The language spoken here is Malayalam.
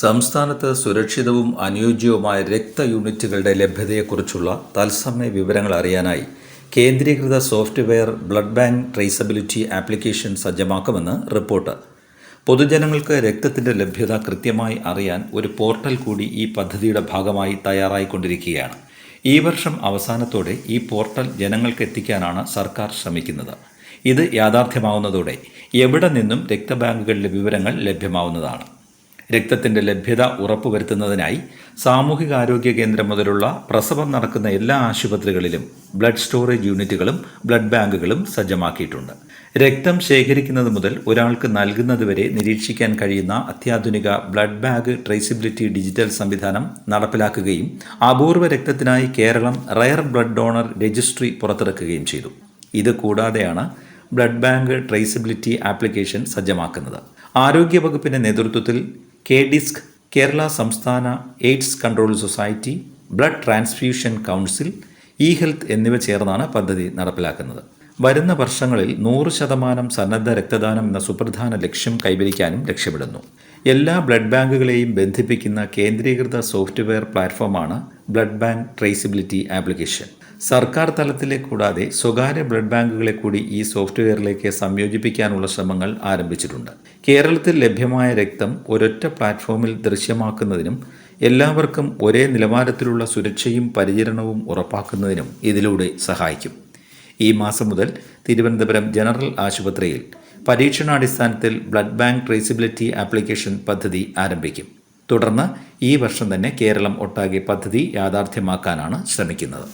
സംസ്ഥാനത്ത് സുരക്ഷിതവും അനുയോജ്യവുമായ രക്ത യൂണിറ്റുകളുടെ ലഭ്യതയെക്കുറിച്ചുള്ള തത്സമയ വിവരങ്ങൾ അറിയാനായി കേന്ദ്രീകൃത software blood bank traceability application സജ്ജമാക്കുമെന്ന് report. പൊതുജനങ്ങൾക്ക് രക്തത്തിന്റെ ലഭ്യത കൃത്യമായി അറിയാൻ ഒരു പോർട്ടൽ കൂടി ഈ പദ്ധതിയുടെ ഭാഗമായി തയ്യാറായിക്കൊണ്ടിരിക്കുകയാണ്. ഈ വർഷം അവസാനത്തോടെ ഈ പോർട്ടൽ ജനങ്ങൾക്ക് എത്തിക്കാനാണ് സർക്കാർ ശ്രമിക്കുന്നത്. ഇത് യാഥാർത്ഥ്യമാവുന്നതോടെ എവിടെ നിന്നും രക്തബാങ്കുകളിലെ വിവരങ്ങൾ ലഭ്യമാവുന്നതാണ്. രക്തത്തിന്റെ ലഭ്യത ഉറപ്പുവരുത്തുന്നതിനായി സാമൂഹികാരോഗ്യ കേന്ദ്രം മുതലുള്ള പ്രസവം നടക്കുന്ന എല്ലാ ആശുപത്രികളിലും ബ്ലഡ് സ്റ്റോറേജ് യൂണിറ്റുകളും ബ്ലഡ് ബാങ്കുകളും സജ്ജമാക്കിയിട്ടുണ്ട്. രക്തം ശേഖരിക്കുന്നത് മുതൽ ഒരാൾക്ക് നൽകുന്നത് വരെ നിരീക്ഷിക്കാൻ കഴിയുന്ന അത്യാധുനിക ബ്ലഡ് ബാഗ് ട്രേസിബിലിറ്റി ഡിജിറ്റൽ സംവിധാനം നടപ്പിലാക്കുകയും അപൂർവ രക്തത്തിനായി Keralam rare blood donor registry പുറത്തിറക്കുകയും ചെയ്തു. ഇത് കൂടാതെയാണ് ബ്ലഡ് ബാങ്ക് ട്രേസബിലിറ്റി ആപ്ലിക്കേഷൻ സജ്ജമാക്കുന്നത്. ആരോഗ്യവകുപ്പിന്റെ നേതൃത്വത്തിൽ കെ ഡിസ്ക് കേരള സംസ്ഥാന AIDS control society blood transfusion council E health എന്നിവ ചേർന്നാണ് പദ്ധതി നടപ്പിലാക്കുന്നത്. വരുന്ന വർഷങ്ങളിൽ നൂറ് ശതമാനം സന്നദ്ധ രക്തദാനം എന്ന സുപ്രധാന ലക്ഷ്യം കൈവരിക്കാനും ലക്ഷ്യമിടുന്നു. എല്ലാ ബ്ലഡ് ബാങ്കുകളെയും ബന്ധിപ്പിക്കുന്ന കേന്ദ്രീകൃത സോഫ്റ്റ്വെയർ പ്ലാറ്റ്ഫോമാണ് ബ്ലഡ് ബാങ്ക് ട്രേസിബിലിറ്റി ആപ്ലിക്കേഷൻ. സർക്കാർ തലത്തിലെ കൂടാതെ സ്വകാര്യ ബ്ലഡ് ബാങ്കുകളെ കൂടി ഈ സോഫ്റ്റ്വെയറിലേക്ക് സംയോജിപ്പിക്കാനുള്ള ശ്രമങ്ങൾ ആരംഭിച്ചിട്ടുണ്ട്. കേരളത്തിൽ ലഭ്യമായ രക്തം ഒരൊറ്റ പ്ലാറ്റ്ഫോമിൽ ദൃശ്യമാക്കുന്നതിനും എല്ലാവർക്കും ഒരേ നിലവാരത്തിലുള്ള സുരക്ഷയും പരിചരണവും ഉറപ്പാക്കുന്നതിനും ഇതിലൂടെ സഹായിക്കും. ഈ മാസം മുതൽ തിരുവനന്തപുരം ജനറൽ ആശുപത്രിയിൽ പരീക്ഷണാടിസ്ഥാനത്തിൽ ബ്ലഡ് ബാങ്ക് ട്രേസിബിലിറ്റി ആപ്ലിക്കേഷൻ പദ്ധതി ആരംഭിക്കും. തുടർന്ന് ഈ വർഷം തന്നെ കേരളം ഒട്ടാകെ പദ്ധതി യാഥാർത്ഥ്യമാക്കാനാണ് ശ്രമിക്കുന്നത്.